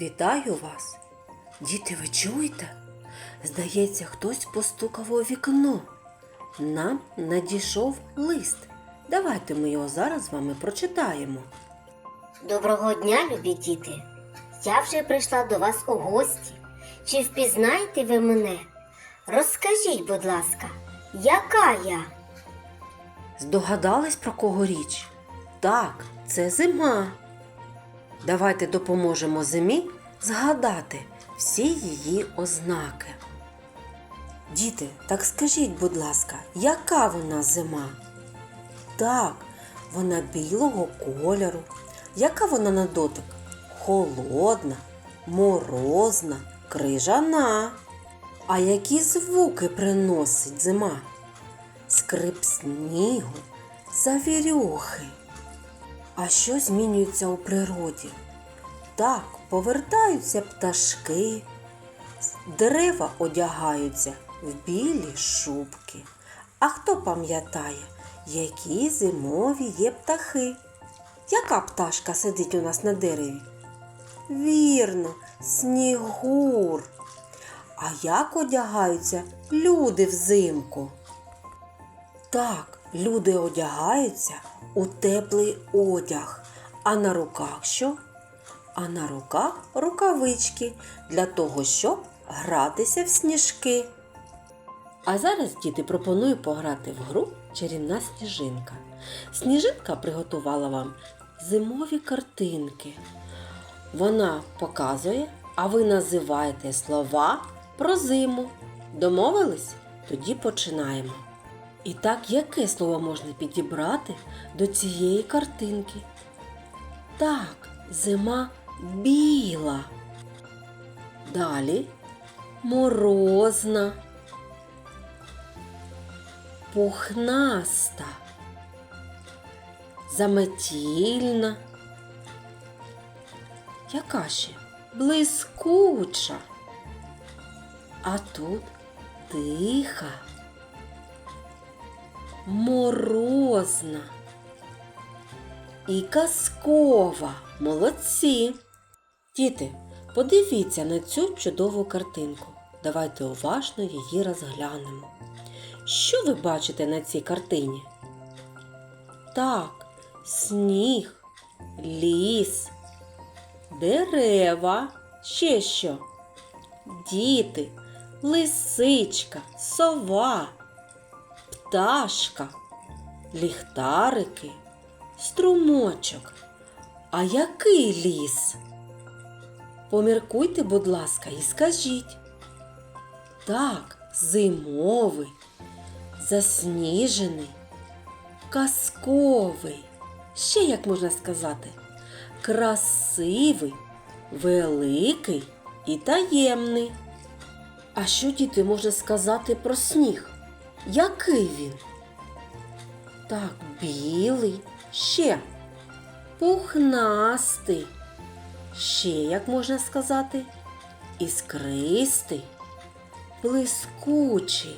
Вітаю вас! Діти, ви чуєте? Здається, хтось постукав у вікно. Нам надійшов лист. Давайте ми його зараз з вами прочитаємо. Доброго дня, любі діти! Я вже прийшла до вас у гості. Чи впізнаєте ви мене? Розкажіть, будь ласка, яка я? Здогадались про кого річ? Так, це зима. Давайте допоможемо зимі згадати всі її ознаки. Діти, так скажіть, будь ласка, яка вона зима? Так, вона білого кольору. Яка вона на дотик? Холодна, морозна, крижана. А які звуки приносить зима? скрип снігу, завірюхи. А що змінюється у природі? Так, повертаються пташки, дерева одягаються в білі шубки. А хто пам'ятає, які зимові є птахи? Яка пташка сидить у нас на дереві? Вірно, снігур. А як одягаються люди взимку? Так, люди одягаються у теплий одяг. А на руках що? А на руках рукавички для того, щоб гратися в сніжки. А зараз діти пропоную пограти в гру чарівна сніжинка. Сніжинка приготувала вам зимові картинки. Вона показує, а ви називаєте слова про зиму. Домовились? Тоді починаємо. І так, яке слово можна підібрати до цієї картинки? Так, зима біла. Далі морозна, пухнаста, заметільна. Яка ще? Блискуча. А тут тиха морозна і казкова. Молодці. Діти, подивіться на цю чудову картинку. Давайте уважно її розглянемо. Що ви бачите на цій картині? Так, сніг, ліс, дерева, ще що? Діти, лисичка, сова пташка, ліхтарики, струмочок. А який ліс? Поміркуйте, будь ласка, і скажіть. Так, зимовий, засніжений, казковий. Ще як можна сказати? Красивий, великий і таємний. А що діти можна сказати про сніг? Який він? Так, білий, ще пухнастий. Ще, як можна сказати, іскристий, блискучий.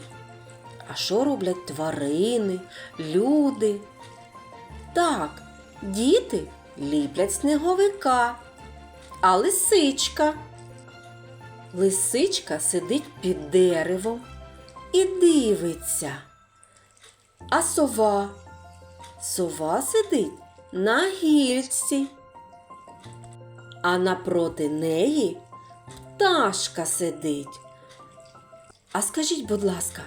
А що роблять тварини, люди? Так, діти ліплять сніговика, а лисичка. Лисичка сидить під деревом і дивиться. А сова? Сова сидить на гільці. А напроти неї пташка сидить. А скажіть, будь ласка,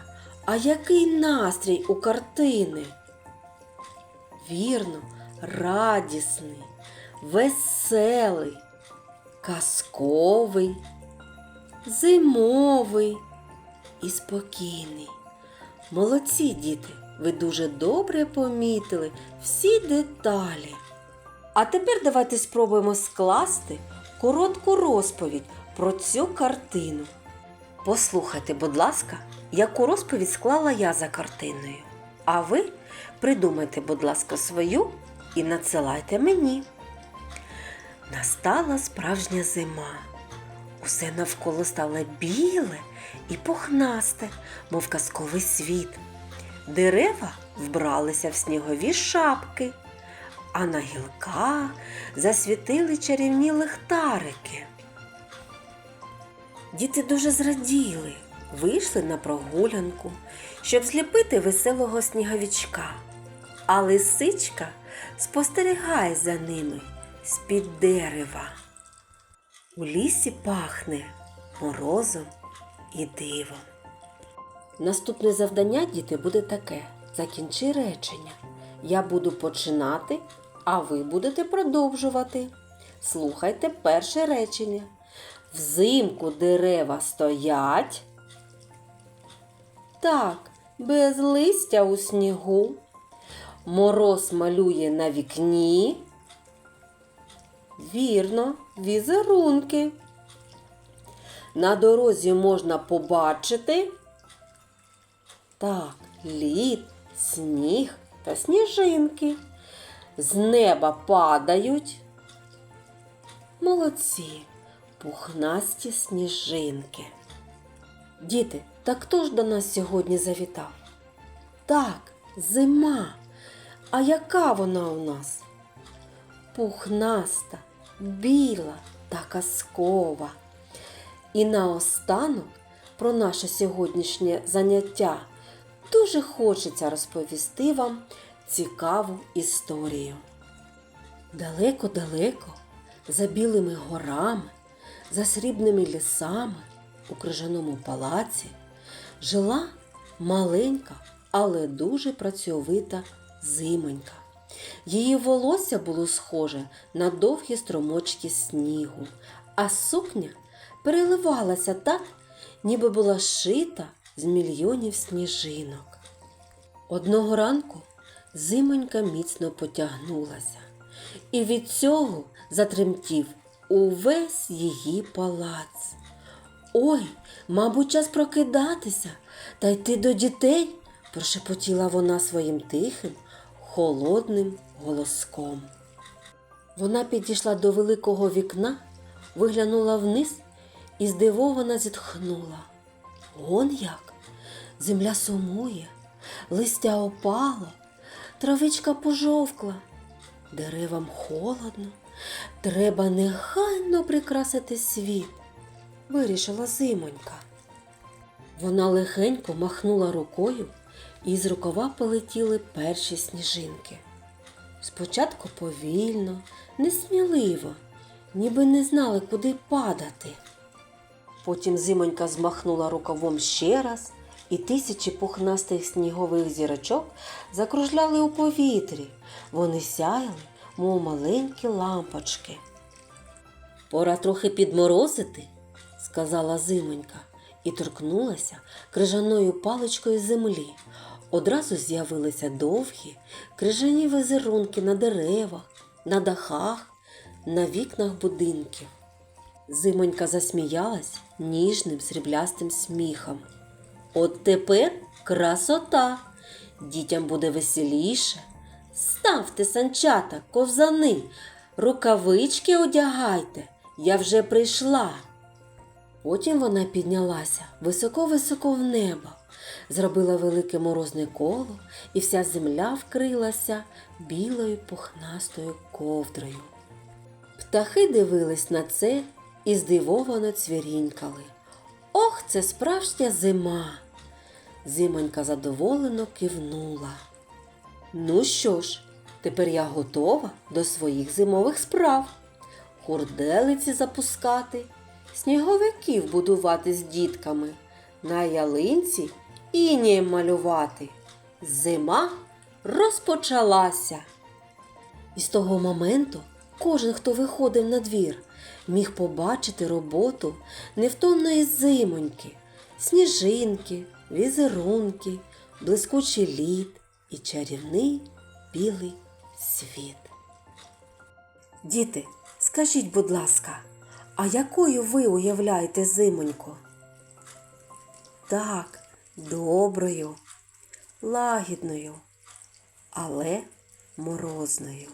а який настрій у картини? Вірно, радісний, веселий, казковий, зимовий і спокійний. Молодці, діти, ви дуже добре помітили всі деталі. А тепер давайте спробуємо скласти коротку розповідь про цю картину. Послухайте, будь ласка, яку розповідь склала я за картиною. А ви придумайте, будь ласка, свою і надсилайте мені. Настала справжня зима. Усе навколо стало біле і пухнасте, мов казковий світ. Дерева вбралися в снігові шапки, а на гілках засвітили чарівні лихтарики. Діти дуже зраділи, вийшли на прогулянку, щоб зліпити веселого сніговичка. А лисичка спостерігає за ними з-під дерева. У лісі пахне морозом і дивом. Наступне завдання, діти, буде таке: закінчи речення. Я буду починати, а ви будете продовжувати. Слухайте перше речення. Взимку дерева стоять. Так, без листя у снігу. Мороз малює на вікні. Вірно, візерунки. На дорозі можна побачити. Так, лід, сніг та сніжинки. З неба падають. Молодці, пухнасті сніжинки. Діти, так хто ж до нас сьогодні завітав? Так, зима. А яка вона у нас? Пухнаста, біла та казкова. І наостанок про наше сьогоднішнє заняття дуже хочеться розповісти вам цікаву історію. Далеко-далеко, за білими горами, за срібними лісами у крижаному палаці жила маленька, але дуже працьовита зимонька. Її волосся було схоже на довгі струмочки снігу, а сукня переливалася так, ніби була шита з мільйонів сніжинок. Одного ранку зимонька міцно потягнулася, і від цього затремтів увесь її палац. Ой, мабуть, час прокидатися та йти до дітей, прошепотіла вона своїм тихим, холодним голоском. Вона підійшла до великого вікна, виглянула вниз і здивовано зітхнула. Он як? Земля сумує, листя опало, травичка пожовкла, деревам холодно, треба негайно прикрасити світ, вирішила зимонька. Вона легенько махнула рукою, і з рукава полетіли перші сніжинки. Спочатку повільно, несміливо, ніби не знали, куди падати. Потім зимонька змахнула рукавом ще раз, і тисячі пухнастих снігових зірочок закружляли у повітрі. Вони сяяли, мов маленькі лампочки. Пора трохи підморозити, сказала зимонька і торкнулася крижаною паличкою землі. Одразу з'явилися довгі крижані визерунки на деревах, на дахах, на вікнах будинків. Зимонька засміялась ніжним сріблястим сміхом. От тепер красота. Дітям буде веселіше. Ставте санчата, ковзани, рукавички одягайте. Я вже прийшла. Потім вона піднялася високо-високо в небо, зробила велике морозне коло, і вся земля вкрилася білою пухнастою ковдрою. Птахи дивились на це і здивовано цвірінькали. Ох, це справжня зима. Зимонька задоволено кивнула. Ну що ж, тепер я готова до своїх зимових справ. Хурделиці запускати, сніговиків будувати з дітками, на ялинці інієм малювати. Зима розпочалася. І з того моменту кожен, хто виходив на двір, міг побачити роботу невтомної зимоньки, сніжинки, візерунки, блискучий лід і чарівний білий світ. Діти, скажіть, будь ласка, а якою ви уявляєте зимонько? Так, доброю, лагідною, але морозною.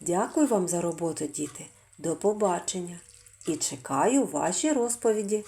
Дякую вам за роботу, діти. До побачення і чекаю ваші розповіді.